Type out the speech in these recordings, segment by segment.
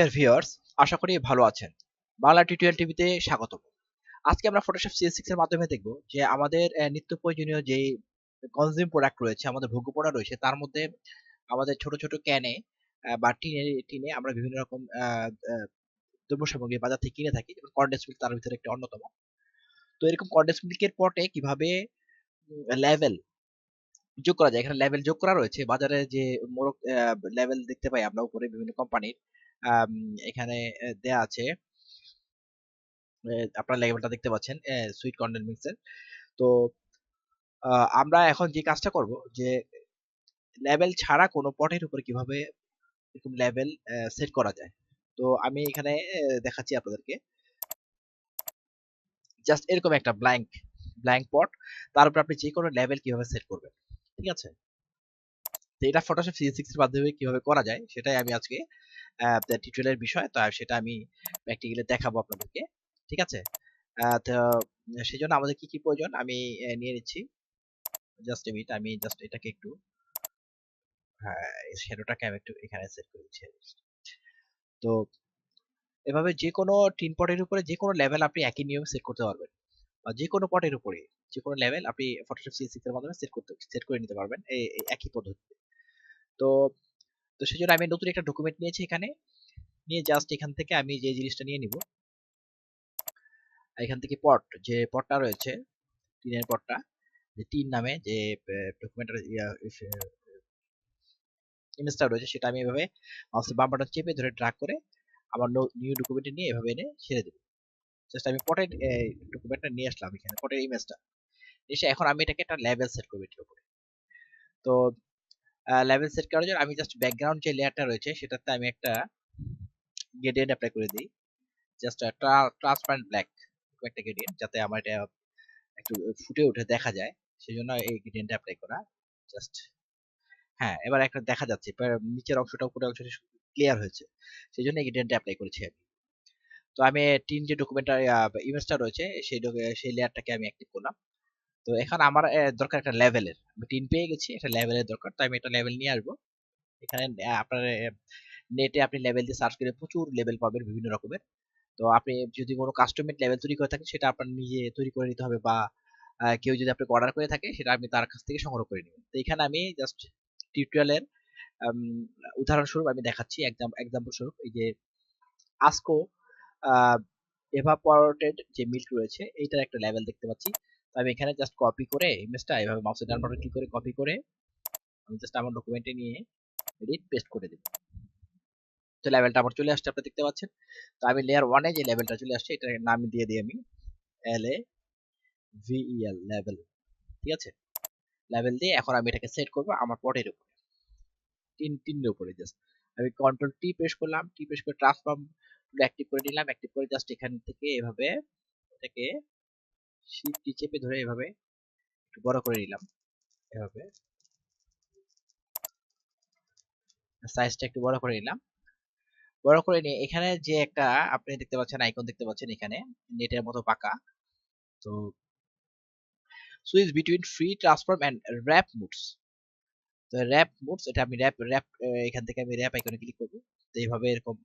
Dear viewers আশা করি ভালো আছেন। বাংলা টিউটোরিয়াল টিভিতে স্বাগতম। আজকে আমরা ফটোশপ সিএস সিক্স এর মাধ্যমে দেখব যে আমাদের নিত্য প্রয়োজনীয় যে কনজিউম প্রোডাক্ট রয়েছে, আমাদের ভোগ্য পণ্য রয়েছে, তার মধ্যে আমাদের ছোট ছোট ক্যানে বা টিনে টিনে আমরা বিভিন্ন রকম দ্রব্য সামগ্রী বাজার থেকে কিনে থাকি, যেমন কন্ডেন্স মিল্ক তার ভিতরে একটা অন্যতম। তো এরকম কন্ডেন্স মিল্কের পটে কীভাবে লেভেল যোগ করা যায়? এখানে লেভেল যোগ করা রয়েছে। বাজারে যে মোড়ক লেভেল দেখতে পাই আমরা উপরে বিভিন্ন কোম্পানির এখানে দেয়া আছে। আপনারা লেভেলটা দেখতে পাচ্ছেন সুইট কন্ডেন্স মিক্সের তো আমরা এখন যে কাজটা করব, যে লেভেল ছাড়া কোনো পটের উপরে কীভাবে এরকম লেভেল সেট করা যায়? তো আমি এখানে দেখাচ্ছি আপনাদেরকে। জাস্ট এরকম একটা ব্ল্যাঙ্ক ব্ল্যাঙ্ক পট তার উপর আপনি যে কোনো লেভেল কীভাবে সেট করবেন, ঠিক আছে? তো এটা ফটোশপ সিএস সিক্স এর মাধ্যমে কীভাবে করা যায়, সেটাই আমি আজকে টিউটোরিয়ালের বিষয়। তো সেটা আমি প্র্যাকটিক্যালি দেখাবো আপনাদেরকে। ঠিক আছে? তো সেই জন্য আমাদের কি কি প্রয়োজন? আমি নিয়ে নিচ্ছি। জাস্ট মিনিট আমি জাস্ট এটাকে একটু হ্যাঁ শ্যাডোটাকে আমি একটু এখানে সেট করে দিচ্ছি। তো এভাবে যে কোনো টিন পটের উপরে যে কোনো লেভেল আপনি একই নিয়মে সেট করতে পারবেন। বা যে কোনো পটের উপরে যে কোনো লেভেল আপনি ফটোশপ সিএস সিক্স এর মাধ্যমে সেট করতে সেট করে নিতে পারবেন। এই একই পদ্ধতিতে। তো তো সেই জন্য আমি নতুন একটা ডকুমেন্ট নিয়েছি এখানে। নিয়ে জাস্ট এখান থেকে আমি যে জিনিসটা নিয়ে নিব, এখান থেকে পট, যে পটটা রয়েছে, টিনের পটটা, যে টিন নামে যে ডকুমেন্টের ইমেজটা রয়েছে, সেটা আমি এভাবে মাউসের বাম বাটন চেপে ধরে ড্রাগ করে আমার নিউ ডকুমেন্টে নিয়ে এভাবে এনে ছেড়ে দেবো। জাস্ট আমি পটের ডকুমেন্টটা নিয়ে আসলাম এখানে, পটের ইমেজটা এসে এখন আমি এটাকে একটা লেভেল সেট করব এটার উপরে। তো লেভেল সেট করার জন্য আমি জাস্ট ব্যাকগ্রাউন্ড যে লেয়ারটা রয়েছে, সেটাতে আমি একটা গ্রেডিয়েন্ট অ্যাপ্লাই করে দিই। জাস্ট ট্রান্সপারেন্ট ব্ল্যাক একটা গ্রেডিয়েন্ট যাতে আমার এটা একটু ফুটে উঠে দেখা যায়। সেই জন্য এই গ্রেডিয়েন্টটা অ্যাপ্লাই করা। জাস্ট হ্যাঁ এবার একটা দেখা যাচ্ছে নিচের অংশটা, উপরের অংশটা ক্লিয়ার হয়েছে। সেই জন্য এই গ্রেডিয়েন্টটা অ্যাপ্লাই করেছি আমি। তো আমি টিন যে ডকুমেন্টার ইমেজটা রয়েছে, সেই সেই লেয়ারটাকে আমি অ্যাক্টিভ করলাম। তো এখন আমার দরকার একটা লেভেলের আমি টিন পেয়ে গেছি, একটা লেভেলের দরকার, তো আমি একটা লেভেল নিয়ে আসব। এখানে আপনার নেটে আপনি লেভেল দিয়ে সার্চ করে প্রচুর লেভেল পাবেন বিভিন্ন রকমের। তো আপনি যদি কোনো কাস্টমেট লেভেল তৈরি করে থাকেন, সেটা আপনার নিজে তৈরি করে নিতে হবে বা কেউ যদি আপনাকে অর্ডার করে থাকে, সেটা আপনি তার কাছ থেকে সংগ্রহ করে নেবেন তো এখানে আমি জাস্ট টিউটোরিয়ালের উদাহরণস্বরূপ আমি দেখাচ্ছি। এক্সাম্পল স্বরূপ, এই যে আসকো এভাপোরেটেড যে মিল্ক রয়েছে, এইটার একটা লেভেল দেখতে পাচ্ছি। তো আমি এখানে জাস্ট কপি করে ইমেজটা এভাবে মাউসের ডান বাটন ক্লিক করে কপি করে আমি জাস্ট আমার ডকুমেন্টে নিয়ে এডিট পেস্ট করে দেব। তো লেভেলটা আমার চলে আসছে আপনি দেখতে পাচ্ছেন? তো আমি লেয়ার ওয়ানে যে লেভেলটা চলে আসছে, এটার নাম দিয়ে দিই আমি এল এ ভিইএল লেভেল ঠিক আছে? লেভেল দিয়ে এখন আমি এটাকে সেট করব আমার পটের উপরে। তিন তিনের উপরে জাস্ট আমি কন্ট্রোল টি প্রেস করলাম টি প্রেস করে ট্রান্সফর্ম অ্যাক্টিভ করে নিলাম অ্যাক্টিভ করে জাস্ট এখান থেকে এভাবে এটাকে শিফট চেপে ধরে এভাবে একটু বড় করে নিলাম। এভাবে। সাইজটা একটু বড় করে নিলাম। বড় করে নিয়ে এখানে যে একটা আপনি দেখতে পাচ্ছেন আইকন দেখতে পাচ্ছেন এখানে, নেটের মতো পাকা। তো switch between free transform and warp modes তো র্যাপ মুডস এটা আমি র্যাপ র্যাপ এখান থেকে আমি র্যাপ আইকনে ক্লিক করব। তো এইভাবে এরকম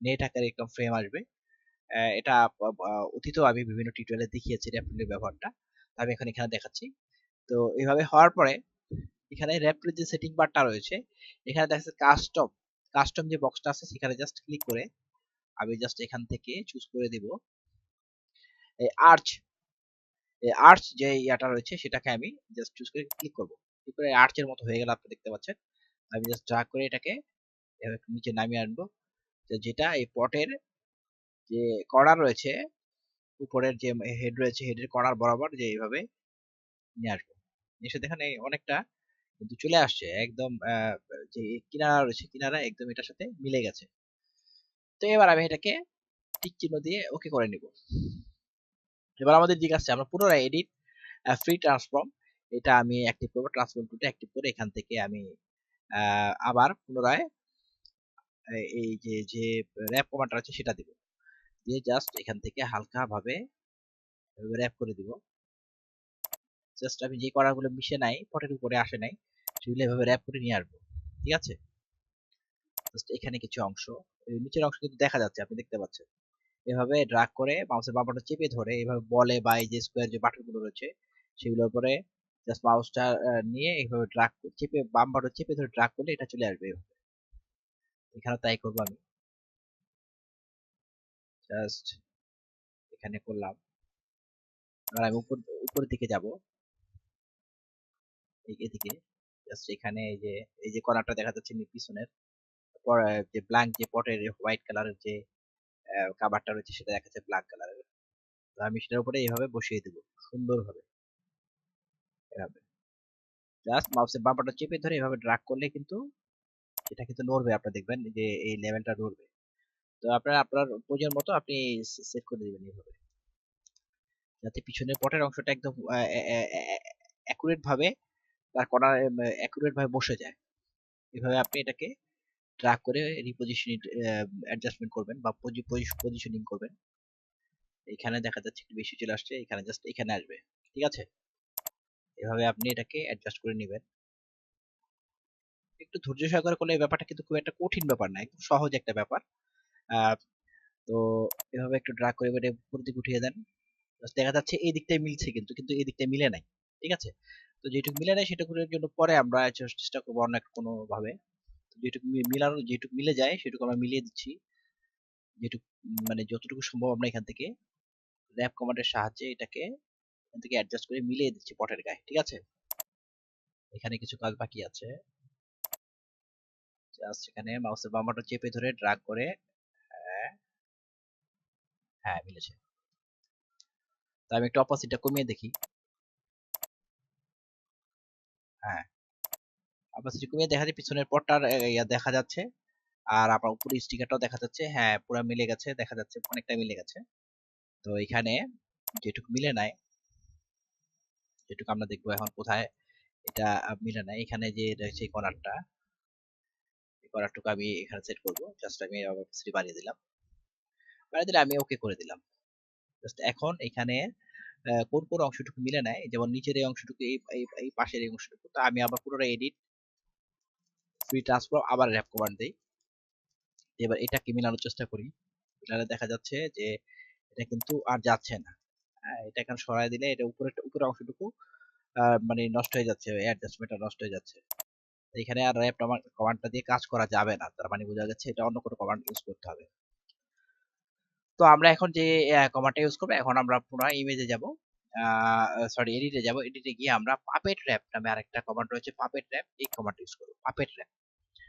নেট আকারে এরকম ফ্রেম আসবে। এটা আহ, অতীতেও আমি বিভিন্ন টিউটোরিয়ালে দেখিয়েছি র্যাপটুলের ব্যবহারটা। আমি এখন এখানে দেখাচ্ছি। তো এইভাবে হওয়ার পরে এখানে র্যাপটুলের যে সেটিং বারটা রয়েছে এখানে দেখা যাচ্ছে কাস্টম কাস্টম যে বক্সটা আছে সেখানে জাস্ট ক্লিক করে আমি জাস্ট এখান থেকে চুজ করে দিব। এই আর্চ এই আর্চ যে ইয়াটা রয়েছে সেটাকে আমি জাস্ট চুজ করে ক্লিক করব। ক্লিক করে আর্চের মতো হয়ে গেল আপনি দেখতে পাচ্ছেন। আমি জাস্ট ড্রাগ করে এটাকে নিচে নামিয়ে আনব। যেটা এই পটের যে কর্নার রয়েছে, উপরের যে হেড রয়েছে হেডের কর্নার বরাবর যে এইভাবে নিয়ে আসব। এসে দেখেন এই অনেকটা কিন্তু চলে আসছে, একদম যে কিনারা রয়েছে, কিনারা একদম এটার সাথে মিলে গেছে। তো এবার আমি এটাকে টিক চিহ্ন দিয়ে ওকে করে নিব। এবার আমাদের দিক আসছে, আমরা পুনরায় এডিট ফ্রি ট্রান্সফর্ম এটা আমি অ্যাক্টিভ করব ট্রান্সফর্ম টুটা অ্যাক্টিভ করে এখান থেকে আমি আবার পুনরায় এই যে যে র্যাপ কমান্ডটা আছে সেটা দিব। দিয়ে জাস্ট এখান থেকে হালকা ভাবে র্যাপ করে দিব। জাস্ট আমি যে করাগুলো মিশে নাই, পটের উপরে আসে নাই, সেগুলো এভাবে র্যাপ করে নিয়ে আসব, ঠিক আছে? জাস্ট এখানে কিছু অংশ নিচের অংশ কিন্তু দেখা যাচ্ছে, আপনি দেখতে পাচ্ছেন। এভাবে ড্রাগ করে মাউসের বাম বাটন চেপে ধরে এভাবে বলে বা এই যে স্কোয়ার যে বাটনগুলো রয়েছে, সেগুলোর উপরে জাস্ট মাউসটা নিয়ে এইভাবে ড্রাগ চেপে বাম বাটন চেপে ধরে ড্রাগ করলে এটা চলে আসবে। এখানে তাই করব আমি। জাস্ট এখানে করলাম। এবার আমি উপর, উপরের দিকে যাব। এদিকে জাস্ট এখানে এই যে এই যে কর্নারটা দেখা যাচ্ছে পিছনের। যে ব্ল্যাঙ্ক যে পটের হোয়াইট কালারের যে কাভারটা রয়েছে সেটা দেখা যাচ্ছে ব্ল্যাক কালারের তো আমি সেটার উপরে এইভাবে বসিয়ে দেবো, সুন্দরভাবে। এভাবে। জাস্ট মাউসের বাম বাটন চেপে ধরে এভাবে ড্রাগ করলে কিন্তু, এটা কিন্তু নড়বে, আপনারা দেখবেন যে এই লেভেলটা নড়বে। তো আপনার আপনার প্রয়োজন মতো আপনি সেট করে দিবেন এইভাবে। যাতে পিছনের পটের অংশটা একদম অ্যাকুরেট ভাবে তার কর্নার অ্যাকুরেট ভাবে বসে যায়। এভাবে আপনি এটাকে ট্র্যাক করে রিপোজিশনিং অ্যাডজাস্টমেন্ট করবেন বা পজিশনিং করবেন। এখানে দেখা যাচ্ছে একটু বেশি চলে আসছে, এখানে জাস্ট এখানে আসবে। ঠিক আছে? এভাবে আপনি এটাকে অ্যাডজাস্ট করে নেবেন। একটু ধৈর্য সহকারে করলে এই ব্যাপারটা কিন্তু খুব একটা কঠিন ব্যাপার না, একদম সহজ একটা ব্যাপার। তো এভাবে একটু ড্রাগ করে এবারে উপর দিকে উঠিয়ে দেন। দেখা যাচ্ছে এই দিকটাই মিলছে কিন্তু কিন্তু এই দিকটাই মিলে নাই, ঠিক আছে? তো যেটুকু মিলে নাই সেটুকুর জন্য পরে আমরা চেষ্টা করব অন্য কোনো ভাবে যেটুকু মিলানো, যেটুকু মিলে যায় সেটুকু আমরা মিলিয়ে দিচ্ছি। যেটুকু মানে যতটুকু সম্ভব আমরা এখান থেকে র্যাপ কমান্ডের সাহায্যে এটাকে এখান থেকে অ্যাডজাস্ট করে মিলিয়ে দিচ্ছি পটের গায়ে, ঠিক আছে? এখানে কিছু কাজ বাকি আছে। জাস্ট এখানে মাউসের বাম চেপে ধরে ড্রাগ করে হ্যাঁ মিলেছে। তো আমি একটু অপোজিটটা কমিয়ে দেখি। হ্যাঁ। অপোজিট কমিয়ে দেখা যায় পিছনের পটটার ইয়া দেখা যাচ্ছে। আর আপনার উপরে স্টিকারটাও দেখা যাচ্ছে। হ্যাঁ পুরো মিলে গেছে, দেখা যাচ্ছে অনেকটা মিলে গেছে। তো এখানে যেটুকু মিলে নাই, যেটুকু আমরা দেখব এখন কোথায়, এটা মিলে নাই। এখানে যে রয়েছে কর্নারটা করারটুকু আমি এখানে সেট করব। জাস্ট আমি অপসিটি বানিয়ে দিলাম। বানিয়ে দিলে আমি ওকে করে দিলাম। জাস্ট এখন এখানে কোন কোন অংশটুকু মিলে নেয় যেমন নিচের এই অংশটুকু, এই এই পাশের এই অংশটুকু, তো আমি আবার পুরোটা এডিট ফ্রি ট্রান্সফর্ম আবার র্যাপ কমান্ড দেই। এবার এটাকে মিলানোর চেষ্টা করি। এখানে দেখা যাচ্ছে যে, এটা কিন্তু আর যাচ্ছে না। এটা এখন সরাই দিলে এটা উপরে, উপরের অংশটুকু মানে নষ্ট হয়ে যাচ্ছে অ্যাডজাস্টমেন্টটা নষ্ট হয়ে যাচ্ছে। এখানে আর র্যাপ কমান্ডটা দিয়ে কাজ করা যাবে না। তার মানে বোঝা যাচ্ছে এটা অন্য কোনো কমান্ড ইউজ করতে হবে। তো আমরা এখন যে কমান্ডটা ইউজ করব, এখন আমরা পুনরায় ইমেজে যাব। সরি এডিটে যাব। এডিটে গিয়ে আমরা পাপেট র্যাপ নামে আরেকটা কমান্ড রয়েছে পাপেট র্যাপ এই কমান্ড ইউজ করব পাপেট র্যাপ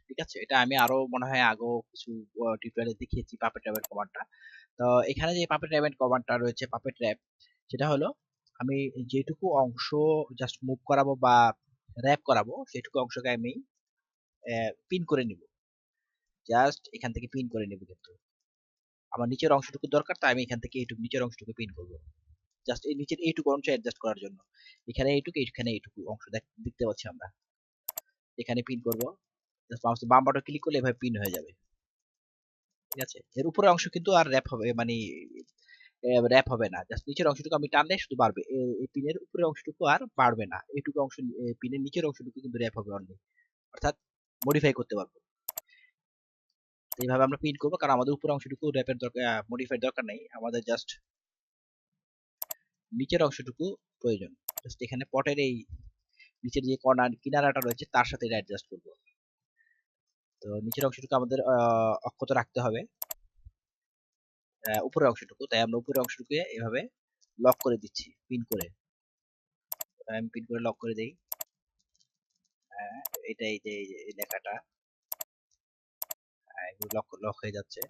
ঠিক আছে? এটা আমি আরও মনে হয় আগেও কিছু টিউটোরিয়ালে দেখিয়েছি পাপেট র্যাপের কমান্ডটা তো এখানে যে পাপেট র্যাপের কমান্ডটা রয়েছে পাপেট র্যাপ সেটা হলো আমি যেটুকু অংশ জাস্ট মুভ করাবো বা র্যাপ করাবো, সেটুকু অংশকে আমি পিন করে নিব। জাস্ট এখান থেকে পিন করে নিব কিন্তু। আমার নিচের অংশটুকু দরকার, তাই আমি এখান থেকে এইটুকু, নিচের অংশটুকু পিন করব। জাস্ট এই নিচের এইটুকু অংশ অ্যাডজাস্ট করার জন্য। এখানে এইটুকু এখানে এইটুকু অংশ দেখতে পাচ্ছি আমরা। এখানে পিন করব। বাম বাটন ক্লিক করলে এভাবে পিন হয়ে যাবে। ঠিক আছে? এর উপরের অংশ কিন্তু আর র্যাপ হবে মানে র্যাপ হবে না। জাস্ট নিচের অংশটুকু আমি টানলে শুধু বাড়বে। এই পিনের উপরের অংশটুকু আর বাড়বে না। এইটুকু অংশ পিনের নিচের অংশটুকু কিন্তু র্যাপ হবে অনলি অর্থাৎ মডিফাই করতে পারব। এইভাবে আমরা প্রিন্ট করব। কারণ আমাদের উপর অংশটুকু র্যাপের দরকার মডিফাই দরকার নেই। আমাদের জাস্ট নিচের অংশটুকু প্রয়োজন। জাস্ট এখানে পটের এই নিচের যে কর্নার কিনারাটা রয়েছে, তার সাথে এটা অ্যাডজাস্ট করব। তো নিচের অংশটুকু আমাদের অক্ষত রাখতে হবে। উপরের অংশটুকু। তাই আমরা উপরের অংশটুকু এভাবে লক করে দিচ্ছি পিন করে। আমি পিন করে লক করে দেই। এটা এই যে, এই লেখাটা। লক লক হয়ে যাচ্ছে।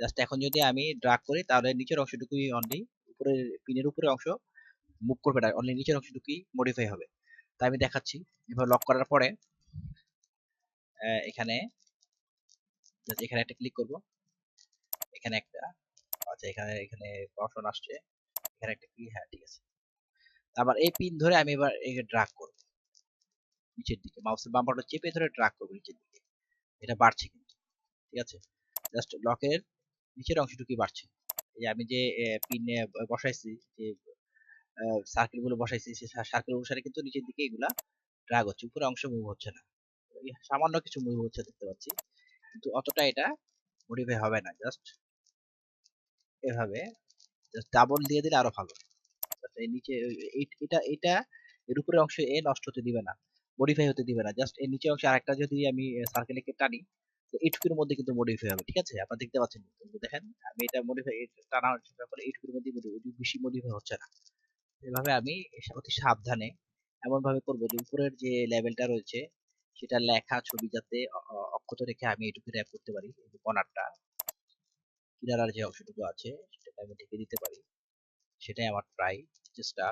জাস্ট এখন যদি আমি ড্রাগ করি, তাহলে নিচের অংশটুকুই অনলি উপরের পিনের উপরের অংশ মুভ করবে না অনলি নিচের অংশটুকুই মডিফাই হবে। তাই আমি দেখাচ্ছি। এভাবে লক করার পরে এখানে এখানে একটা ক্লিক করব। এখানে একটা আচ্ছা এখানে এখানে অপশন আসছে। এখানে একটা ক্লিক হ্যাঁ ঠিক আছে। আবার এই পিন ধরে আমি এবার একে ড্রাগ করব। নিচের দিকে মাউসের বাম বাটন চেপে ধরে ড্রাগ করব নিচের দিকে। এটা বাড়ছে কিন্তু, ঠিক আছে? জাস্ট লকের নিচের অংশটুকুই বাড়ছে। এই যে আমি যে পিন বসাইছি, যে সার্কেলগুলো বসাইছি সেই সার্কেল অনুসারে কিন্তু নিচের দিকে এগুলা ড্রাগ হচ্ছে। উপরে অংশ মুভ হচ্ছে না। সামান্য কিছু মুভ হচ্ছে দেখতে পাচ্ছি। কিন্তু অতটা এটা মডিফাই হবে না। জাস্ট এভাবে জাস্ট ডাবল দিয়ে দিলে আরও ভালো। এই নিচে এটা এটা এর উপরে অংশ এ নষ্ট হতে দিবে না। মডিফাই হতে দিবে না। জাস্ট এর নিচে অংশে আরেকটা যদি আমি সার্কেলে টানি, তো এইটুকুর মধ্যে কিন্তু মডিফাই হবে, ঠিক আছে? আপনারা দেখতে পাচ্ছেন দেখেন, আমি এটা মডিফাই টানা চেষ্টা করে এইটুকুর মধ্যে বেশি মডিফাই হচ্ছে না। এভাবে আমি অতি সাবধানে এমন ভাবে করব যে উপরের যে লেভেলটা রয়েছে, সেটা লেখা ছবি যাতে অক্ষত রেখে আমি এটুকু র্যাপ করতে পারি কর্নারটা কিনারার যে অংশটুকু আছে, সেটাকে আমি ঢেকে দিতে পারি। সেটাই আমার প্রায় চেষ্টা।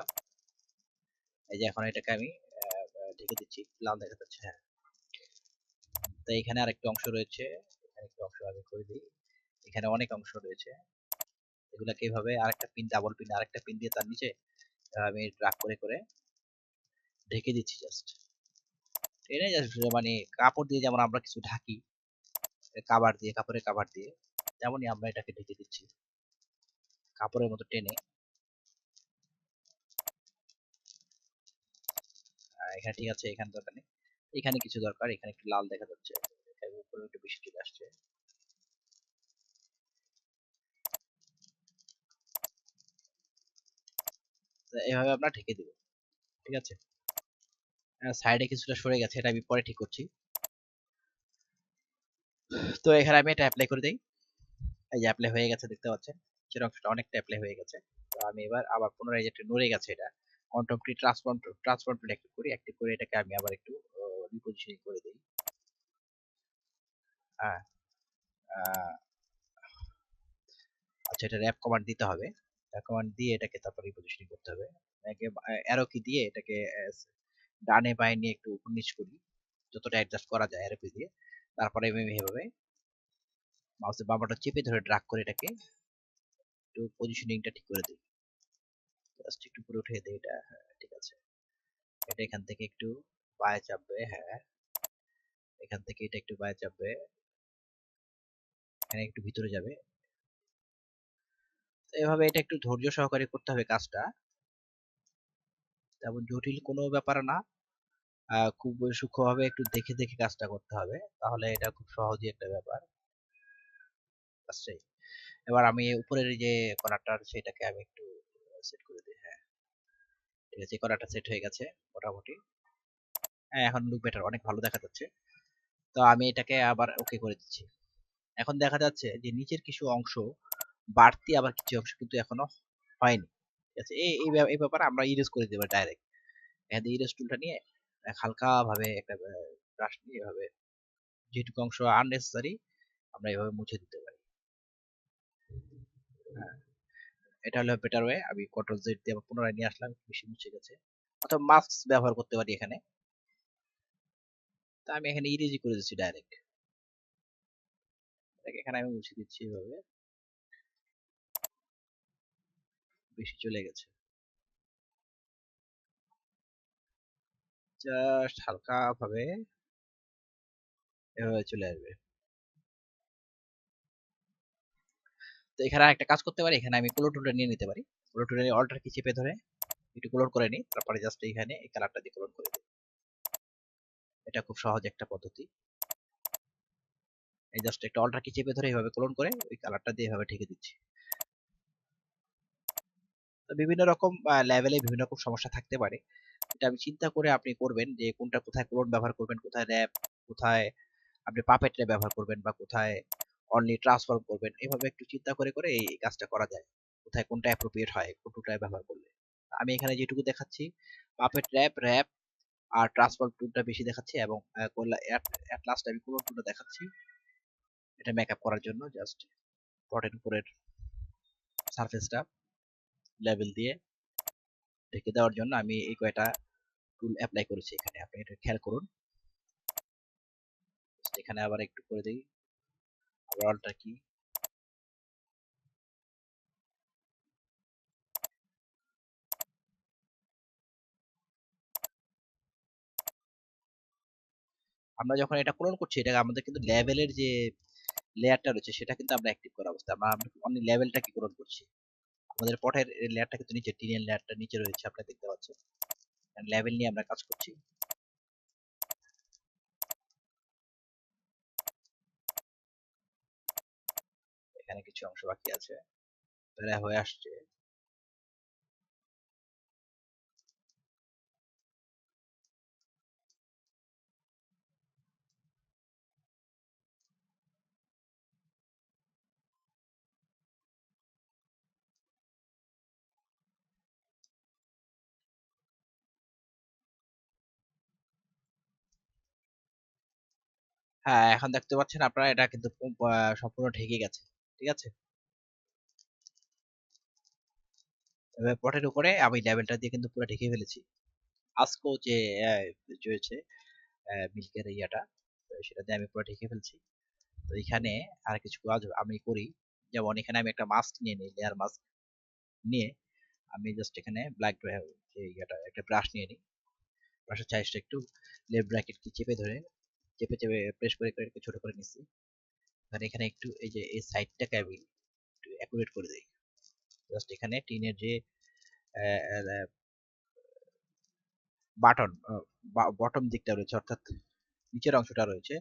এই যে এখন এটাকে আমি ঢেকে দিচ্ছি, লাল দেখা যাচ্ছে হ্যাঁ। তো এখানে আরেকটা অংশ রয়েছে এখানে একটা অংশ আমি করে দিই। এখানে অনেক অংশ রয়েছে। এগুলাকে এইভাবে আরেকটা পিন ডাবল পিন আরেকটা পিন দিয়ে তার নিচে আমি ড্রাগ করে করে ঢেকে দিচ্ছি জাস্ট এটা জাস্ট মানে কাপড় দিয়ে যেমন আমরা কিছু ঢাকি, কাবার দিয়ে, কাপড়ের কাবার দিয়ে, তেমনই আমরা এটাকে ঢেকে দিচ্ছি। কাপড়ের মতো টেনে। এখানে আছে, এখানে দরকার নেই। এখানে কিছু দরকার, এখানে একটু লাল দেখা যাচ্ছে। একটু বেশি চলে আসছে। এভাবে আমরা দিব, ঠিক আছে? সাইডে কিছুটা সরে গেছে, এটা আমি পরে ঠিক করছি। তো এখানে আমি এটা অ্যাপ্লাই করে দিই। এই যে অ্যাপ্লাই হয়ে গেছে, দেখতে পাচ্ছেন? সেটা অংশটা অনেকটা অ্যাপ্লাই হয়ে গেছে। তো আমি এবার আবার পুনরায় যেটা নড়ে গেছে এটা ট্রান্সফর্ম ট্রান্সফর্ম টুল অ্যাক্টিভ করি অ্যাক্টিভ করে এটাকে আমি আবার একটু করে হ্যাঁ আচ্ছা এটা র্যাপ কমান্ড দিতে হবে। কমান্ড দিয়ে এটাকে তারপর করতে হবে। অ্যারো কি দিয়ে এটাকে ডানে বায়ে নিয়ে একটু উপর নিচ করি। যতটা অ্যাডজাস্ট করা যায় অ্যারো কি দিয়ে। তারপরে আমি এভাবে মাউসের বাবাটা চেপে ধরে ড্রাগ করে এটাকে একটু পজিশনিংটা ঠিক করে দিই। জাস্ট একটু উপরে উঠিয়ে দিই এটা হ্যাঁ ঠিক আছে। এটা এখান থেকে একটু বায়ে চাপবে হ্যাঁ। এখান থেকে এটা একটু বায়ে চাপবে। এখানে একটু ভিতরে যাবে। এভাবে এটা একটু ধৈর্য সহকারে করতে হবে কাজটা। তেমন জটিল কোনো ব্যাপার না। খুব সূক্ষ্মভাবে একটু দেখে দেখে কাজটা করতে হবে। তাহলে এটা খুব সহজই একটা ব্যাপার। আচ্ছা এবার আমি উপরের যে কর্নারটা সেটাকে আমি একটু ঠিক আছে কর্নারটা সেট হয়ে গেছে মোটামুটি। হ্যাঁ এখন লুক বেটার অনেক ভালো দেখা যাচ্ছে। তো আমি এটাকে আবার ওকে করে দিচ্ছি। এখন দেখা যাচ্ছে যে নিচের কিছু অংশ বাড়তি আবার কিছু অংশ কিন্তু এখনও হয়নি। ঠিক আছে, এই এই ব্যাপারে আমরা ইরেজ করে দেবো ডাইরেক্ট এখান ইরেজ টুলটা নিয়ে এক হালকা ভাবে একটা ব্রাশ নিয়ে এভাবে যেটুকু অংশ আননেসেসারি আমরা এভাবে মুছে দিতে পারি। হ্যাঁ। এটা হলো বেটার ওয়ে আমি কন্ট্রোল জেড দিয়ে আবার পুনরায় নিয়ে আসলাম বেশি মুছে গেছে। অথবা মাস্ক ব্যবহার করতে পারি এখানে। তা আমি এখানে ইরেজই করে দিচ্ছি ডাইরেক্ট এখানে আমি মুছে দিচ্ছি এভাবে। বেশি চলে গেছে। জাস্ট হালকা ভাবে এভাবে চলে আসবে। তো এখানে একটা কাজ করতে পারি, এখানে আমি কোলো টুলটা নিয়ে নিতে পারি। কোলো টুলে অল্টার কি চেপে ধরে একটু কোলর করে নিই, তারপরে জাস্ট এখানে এই কালারটা দিয়ে কোলর করে দিই। এটা খুব সহজ একটা পদ্ধতি। এই জাস্ট একটা অল্টার কি চেপে ধরে এইভাবে কোলন করে ওই কালারটা দিয়ে এভাবে ঢেকে দিচ্ছি। বিভিন্ন রকম লেভেলে বিভিন্ন রকম সমস্যা থাকতে পারে। এটা আমি চিন্তা করে আপনি করবেন যে কোনটা কোথায় কোলন ব্যবহার করবেন, কোথায় র্যাপ, কোথায় আপনি পাপেট ব্যবহার করবেন বা কোথায় অনলি ট্রান্সফর্ম করবেন। এভাবে একটু চিন্তা করে করে এই কাজটা করা যায়। কোথায় কোনটা অ্যাপ্রোপ্রিয়েট হয় কোনটা ব্যবহার করলে। আমি এখানে যেটুকু দেখাচ্ছি পাপেট র্যাপ র্যাপ আর ট্রান্সফর্ম টুলটা বেশি দেখাচ্ছি এবং অ্যাট লাস্ট আমি কোলন টুলটা দেখাচ্ছি। এটা মেকআপ করার জন্য জাস্ট পটের উপরের সারফেসটা লেভেল দিয়ে ঢেকে দেওয়ার জন্য আমি এই কয়টা টুল অ্যাপ্লাই করেছি এখানে। আপনি এটা খেয়াল করুন। এখানে আবার একটু করে দিই। আবার কি? আমরা যখন এটা ক্লোন করছি, এটা আমাদের কিন্তু লেভেলের যে লেয়ারটা রয়েছে, সেটা কিন্তু আমরা অ্যাক্টিভ করা অবস্থা। আমরা অনলি লেভেলটাকে ক্লোন করছি? আমাদের পটের লেয়ারটা কিন্তু নিচে, টিনের লেয়ারটা নিচে রয়েছে আপনারা দেখতে পাচ্ছেন। লেভেল নিয়ে আমরা কাজ করছি। এখানে কিছু অংশ বাকি আছে। প্রায় হয়ে আসছে। হ্যাঁ এখন দেখতে পাচ্ছেন আপনারা এটা কিন্তু সম্পূর্ণ ঢেকে গেছে। ঠিক আছে? এবার পটের উপরে আমি লেভেলটা দিয়ে কিন্তু পুরো ঢেকে ফেলেছি। আজকেও যে হয়েছে মিল্কের ইয়াটা সেটা দিয়ে আমি পুরো ঢেকে ফেলছি। তো এখানে আর কিছু কাজ আমি করি। যেমন এখানে আমি একটা মাস্ক নিয়ে নিই লেয়ার মাস্ক নিয়ে আমি জাস্ট এখানে ব্ল্যাক যে ইয়াটা, একটা ব্রাশ নিয়ে নিই। ব্রাশের সাইজটা একটু লেফট ব্র্যাকেট কি চেপে ধরে, চেপে চেপে প্রেস করে করে ছোট করে নিচ্ছি। আর এখানে একটু এই যে, এই সাইডটাকে আমি একটু অ্যাকুরেট করে দিই। জাস্ট এখানে টিনের যে বাটন বটম দিকটা রয়েছে, অর্থাৎ নিচের অংশটা রয়েছে,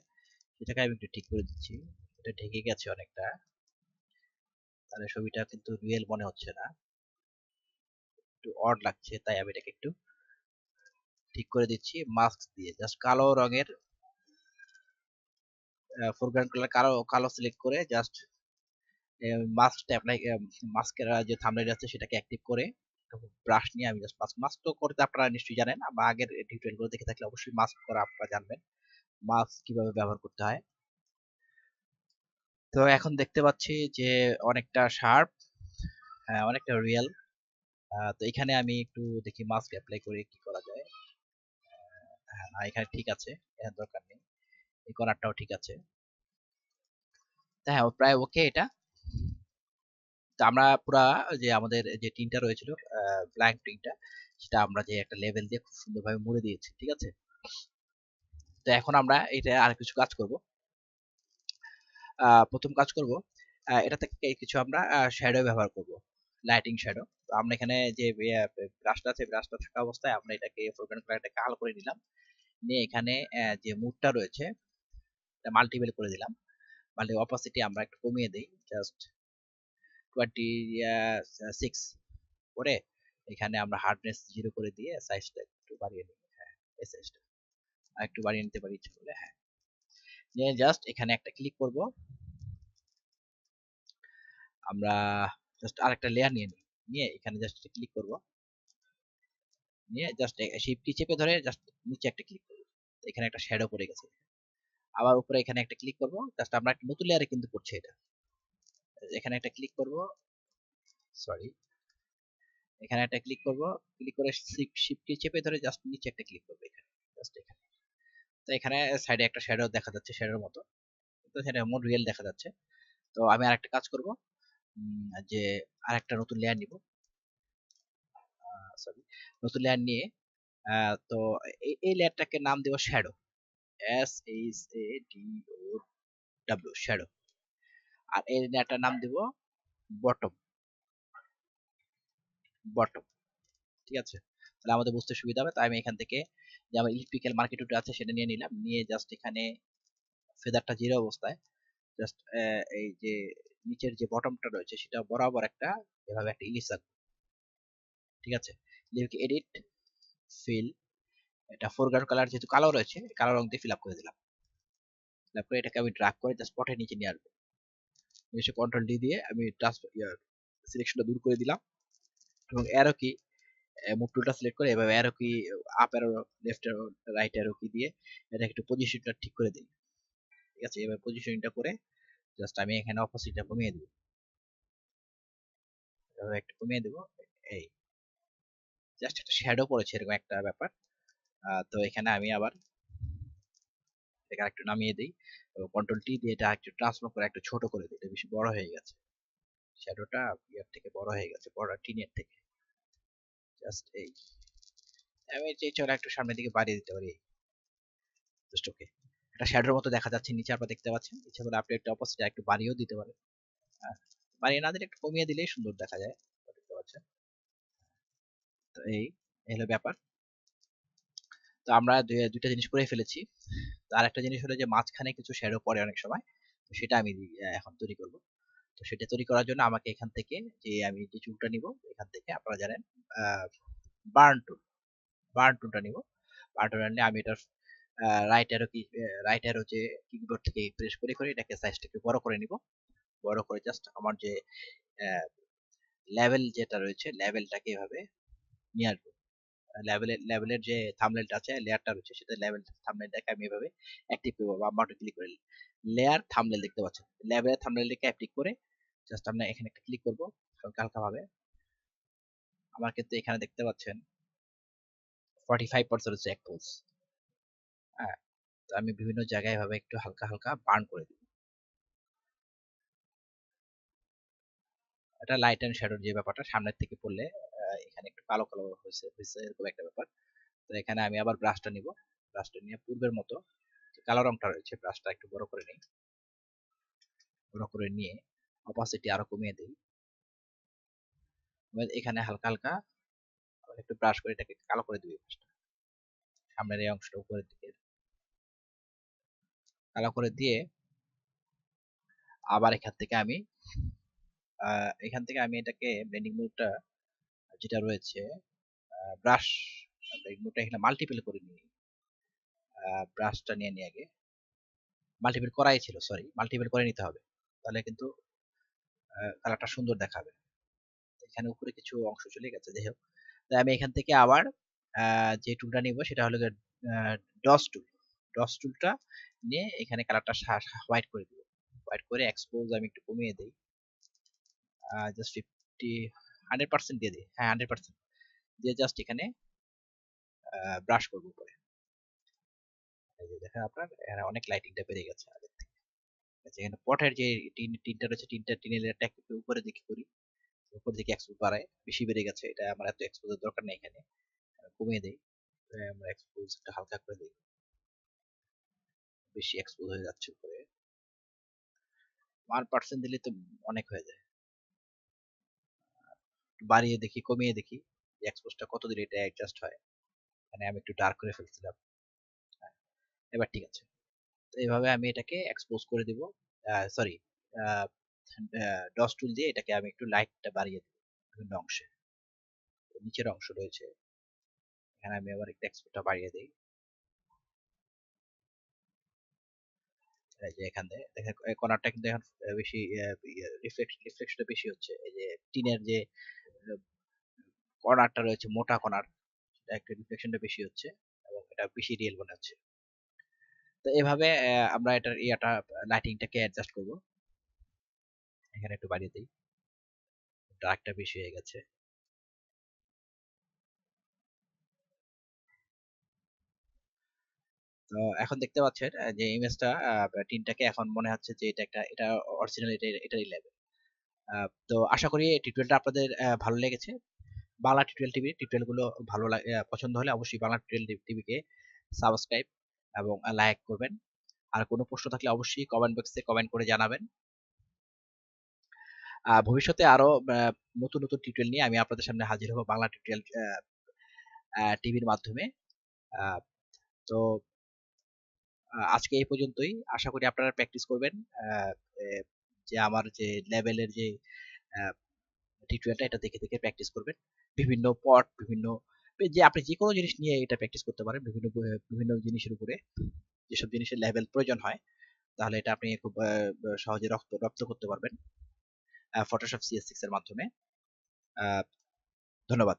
সেটাকে আমি একটু ঠিক করে দিচ্ছি। এটা ঢেকে গেছে অনেকটা। তাহলে ছবিটা কিন্তু রিয়েল মনে হচ্ছে না। একটু অড লাগছে, তাই আমি এটাকে একটু ঠিক করে দিচ্ছি। মাস্ক দিয়ে জাস্ট কালো রঙের ফোরগ্রাউন্ড কালার কালো কালো সিলেক্ট করে জাস্ট মাস্কটা অ্যাপ্লাই মাস্কের যে থামলাইট আছে সেটাকে অ্যাক্টিভ করে ব্রাশ নিয়ে আমি জাস্ট মাস্ক মাস্ক তো করতে আপনারা নিশ্চয়ই জানেন বা আগের টিউটোরিয়ালগুলো দেখে থাকলে অবশ্যই মাস্ক করা আপনারা জানবেন মাস্ক কীভাবে ব্যবহার করতে হয়। তো এখন দেখতে পাচ্ছি যে অনেকটা শার্প হ্যাঁ অনেকটা রিয়েল তো এখানে আমি একটু দেখি মাস্ক অ্যাপ্লাই করে কি করা যায়। হ্যাঁ না, এখানে ঠিক আছে এর দরকার নেই। এই কর্নারটাও ঠিক আছে। হ্যাঁ প্রায় ওকে এটা। তো আমরা পুরা যে আমাদের যে টিনটা রয়েছিল ব্ল্যাঙ্ক টিনটা, সেটা আমরা যে একটা লেভেল দিয়ে খুব সুন্দরভাবে মুড়ে দিয়েছি, ঠিক আছে? তো এখন আমরা এটা আর কিছু কাজ করব। প্রথম কাজ করব এটা থেকে কিছু আমরা শ্যাডো ব্যবহার করব লাইটিং শ্যাডো তো আমরা এখানে যে ব্রাশটা আছে ব্রাশটা থাকা অবস্থায় আমরা এটাকে ফোরগ্রাউন্ড কালারটাকে কালো করে নিলাম। নিয়ে এখানে যে মুডটা রয়েছে মাল্টিপল করে দিলাম। মাল্টি অপাসিটি আমরা একটু কমিয়ে দিই। জাস্ট টোয়েন্টি সিক্স করে এখানে আমরা হার্ডনেস জিরো করে দিয়ে সাইজটা একটু বাড়িয়ে নিই। হ্যাঁ এই সাইজটা একটু বাড়িয়ে নিতে পারি ইচ্ছে করলে হ্যাঁ। নিয়ে জাস্ট এখানে একটা ক্লিক করব। আমরা জাস্ট আরেকটা লেয়ার নিয়ে নিই। নিয়ে এখানে জাস্ট ক্লিক করব। নিয়ে জাস্ট শিফট কি চেপে ধরে জাস্ট নিচে একটা ক্লিক করব। এখানে একটা শ্যাডো পড়ে গেছে। আবার উপরে এখানে একটা ক্লিক করব। জাস্ট আমরা একটা নতুন লেয়ারে কিন্তু করছি এটা। এখানে একটা ক্লিক করব। সরি এখানে একটা ক্লিক করব। ক্লিক করে শিফট কি চেপে ধরে জাস্ট নিচে একটা ক্লিক করব এখানে। জাস্ট এখানে। তো এখানে সাইডে একটা শ্যাডো দেখা যাচ্ছে শ্যাডোর মতো। তো সেটা মোর রিয়েল দেখা যাচ্ছে। তো আমি আরেকটা কাজ করব। যে আরেকটা নতুন লেয়ার নিব। সরি নতুন লেয়ার নিয়ে তো এই লেয়ারটাকে নাম দেব shadow S H A D O W shadow আর এই লেয়ারটার নাম দেব বটম বটম ঠিক আছে? তাহলে আমাদের বুঝতে সুবিধা হবে। তাই আমি এখান থেকে যে আমার ইলেকট্রিক্যাল মার্কেটটা আছে সেটা নিয়ে নিলাম। নিয়ে জাস্ট এখানে ফেদারটা জিরো অবস্থায় জাস্ট এই যে নিচের যে বটমটা রয়েছে সেটা বরাবর একটা এভাবে একটা ইলিশ ঠিক আছে? লিখে এডিট ফিল এটা ফোরগ্রাউন্ড কালার যেহেতু কালো রয়েছে কালো রং দিয়ে ফিল আপ করে দিলাম। করে এটাকে আমি ড্রাগ করে জাস্ট পটের নিচে নিয়ে আসব। এসে কন্ট্রোল ডি দিয়ে আমি ট্রান্সফার সিলেকশনটা দূর করে দিলাম। এবং অ্যারো কি মুভ টুলটা সিলেক্ট করে এভাবে arrow key up arrow left arrow right arrow key দিয়ে এটা একটু পজিশনটা ঠিক করে দিই। ঠিক আছে? এবার পজিশনটা করে জাস্ট আমি এখানে অপোজিটটা কমিয়ে দেব। এভাবে একটু কমিয়ে দেব, এই। জাস্ট একটা শ্যাডো পড়েছে, এরকম একটা ব্যাপার। তো এখানে আমি আবার এখানে একটু নামিয়ে দিই কন্ট্রোল টি দিয়ে এটা একটু ট্রান্সফার করে একটু ছোট করে দিই। এটা বেশি বড় হয়ে গেছে। শ্যাডোটা ইয়ার থেকে বড় হয়ে গেছে, বড় টিনের থেকে। জাস্ট এই। আমি এই চলে একটু সামনের দিকে বাড়িয়ে দিতে পারি। জাস্ট ওকে একটা শ্যাডোর মতো দেখা যাচ্ছে, নিচে আপনারা দেখতে পাচ্ছেন। ইচ্ছা করে আপনি একটা অপোজিট একটু বাড়িয়েও দিতে পারেন। বাড়িয়ে না দিলে একটু কমিয়ে দিলেই সুন্দর দেখা যায়। দেখতে পাচ্ছেন? তো এই হলো ব্যাপার। তো আমরা দুইটা জিনিস করে ফেলেছি। আর একটা জিনিস হলো যে, মাঝখানে কিছু শ্যাডো পড়ে অনেক সময়। তো সেটা আমি এখন তৈরি করব। তো সেটা তৈরি করার জন্য আমাকে এখান থেকে যে, আমি যে চুলটা নিব, এখান থেকে আপনারা জানেন বার্ন টুল বার্ন টুলটা নিব। বার্ন টুল নিয়ে আমি এটার right arrow key right arrow যে কিবোর্ড থেকে প্রেস করে করে এটাকে সাইজটাকে বড় করে নিব। বড় করে জাস্ট আমার যে লেভেল যেটা রয়েছে লেভেলটাকে এভাবে নিয়ে আসব লেভেলের লেভেলের যে থামলেলটা আছে লেয়ারটা রয়েছে, সেটা লেভেল থামলেলটাকে আমি এভাবে অ্যাক্টিভ করব বা বাটন ক্লিক করে লেয়ার থামলেল দেখতে পাচ্ছেন? লেভেলের থামলেলটাকে অ্যাক্টিভ করে জাস্ট আমরা এখানে একটা ক্লিক করব, হালকা হালকা আমার ক্ষেত্রে এখানে দেখতে পাচ্ছেন ফর্টি ফাইভ পার্সেন্ট হচ্ছে এক্সপোজ হ্যাঁ তো আমি বিভিন্ন জায়গায় ভাবে একটু হালকা হালকা বার্ন করে দিব এটা লাইট অ্যান্ড শ্যাডোর যে ব্যাপারটা, সামনের থেকে পড়লে এখানে একটু কালো কালো হয়েছে হয়েছে এরকম একটা ব্যাপার। তো এখানে আমি আবার ব্রাশটা নিব। ব্রাশটা নিয়ে পূর্বের মতো কালো রংটা রয়েছে ব্রাশটা একটু বড় করে নিই। বড় করে নিয়ে অপাসিটি আরও কমিয়ে দিই। এখানে হালকা হালকা একটু ব্রাশ করে এটাকে কালো করে দিবি সামনের এই অংশটা উপরের দিকে। কালো করে দিয়ে আবার এখান থেকে আমি এখান থেকে আমি এটাকে ব্লেন্ডিং মোডটা যেটা রয়েছে ব্রাশ মোডটা এখানে মাল্টিপল করে নিই। ব্রাশটা নিয়ে নিয়ে আগে। মাল্টিপল করাই ছিল সরি মাল্টিপল করে নিতে হবে। তাহলে কিন্তু কালারটা সুন্দর দেখাবে। এখানে উপরে কিছু অংশ চলে গেছে, যাই হোক। তাই আমি এখান থেকে আবার যে টুলটা নিব, সেটা হলো ডস টুল ডস টুলটা নিয়ে এখানে কালারটা হোয়াইট করে দিব। হোয়াইট করে এক্সপোজ আমি একটু কমিয়ে দিই। জাস্ট ফিফটি হান্ড্রেড পার্সেন্ট দিয়ে দিই। হ্যাঁ হান্ড্রেড পার্সেন্ট দিয়ে জাস্ট এখানে ব্রাশ করব উপরে। দেখেন আপনার, এখানে অনেক লাইটিংটা বেড়ে গেছে আগের থেকে। এখানে পটের যে টিন, টিনটা রয়েছে, টিনটা, টিনের লেয়ারটা একটু উপরে দিকে করি। উপর দিকে এক্সপোজ বাড়ায়, বেশি বেড়ে গেছে। এটা আমার এত এক্সপোজের দরকার নেই এখানে। কমিয়ে দেই। আমরা এক্সপোজটা হালকা করে দিই। বেশি এক্সপোজ হয়ে যাচ্ছে উপরে। ওয়ান পার্সেন্ট দিলে তো অনেক হয়ে যায়। বাড়িয়ে দেখি কমিয়ে দেখি এক্সপোজটা কত দূরে এটা অ্যাডজাস্ট হয়। মানে আমি একটু ডার্ক করে ফেলছিলাম। হ্যাঁ, এবার ঠিক আছে। তো এইভাবে আমি এটাকে এক্সপোজ করে দিব। সরি ডস টুল দিয়ে এটাকে আমি একটু লাইটটা বাড়িয়ে দেব। বিভিন্ন অংশে। নিচের অংশ রয়েছে। এখানে আমি আবার একটু এক্সপোজটা বাড়িয়ে দিই। যে এখান থেকে দেখেন কর্নারটা কিন্তু এখন বেশি রিফ্লেকশনটা বেশি হচ্ছে। এই যে টিনের যে কর্নারটা রয়েছে, মোটা কর্নার একটু রিফ্লেকশনটা বেশি হচ্ছে এবং এটা বেশি রিয়েল মনে হচ্ছে। তো এভাবে আমরা এটার ইয়াটা লাইটিংটাকে অ্যাডজাস্ট করব। এখানে একটু বাড়িয়ে দিই। ডার্কটা বেশি হয়ে গেছে। তো এখন দেখতে পাচ্ছেন যে ইমেজটা টিনটাকে এখন মনে হচ্ছে যে এটা একটা, এটা অরিজিনাল এটা, এটারই লেভেল তো আশা করি টিউটোরিয়ালটা আপনাদের ভালো লেগেছে। বাংলা টিউটোরিয়াল টিভি গুলো ভালো পছন্দ হলে অবশ্যই বাংলা টিউটোরিয়াল টিভিকে সাবস্ক্রাইব এবং লাইক করবেন। আর কোনো প্রশ্ন থাকলে অবশ্যই কমেন্ট বক্সে কমেন্ট করে জানাবেন। ভবিষ্যতে আরও নতুন নতুন টিউটোরিয়াল নিয়ে আমি আপনাদের সামনে হাজির হব বাংলা টিউটোরিয়াল টিভির মাধ্যমে। তো আজকে এই পর্যন্তই। আশা করি আপনারা প্র্যাকটিস করবেন। যে আমার যে লেভেলের যে টিউটোরিয়ালটা এটা দেখে দেখে প্র্যাকটিস করবেন। বিভিন্ন পট বিভিন্ন যে আপনি যে কোনো জিনিস নিয়ে এটা প্র্যাকটিস করতে পারেন, বিভিন্ন বিভিন্ন জিনিসের উপরে যেসব জিনিসের লেভেল প্রয়োজন হয়, তাহলে এটা আপনি খুব সহজে রক্ত, রপ্ত করতে পারবেন ফটোশপ সিএস সিক্স এর মাধ্যমে। ধন্যবাদ।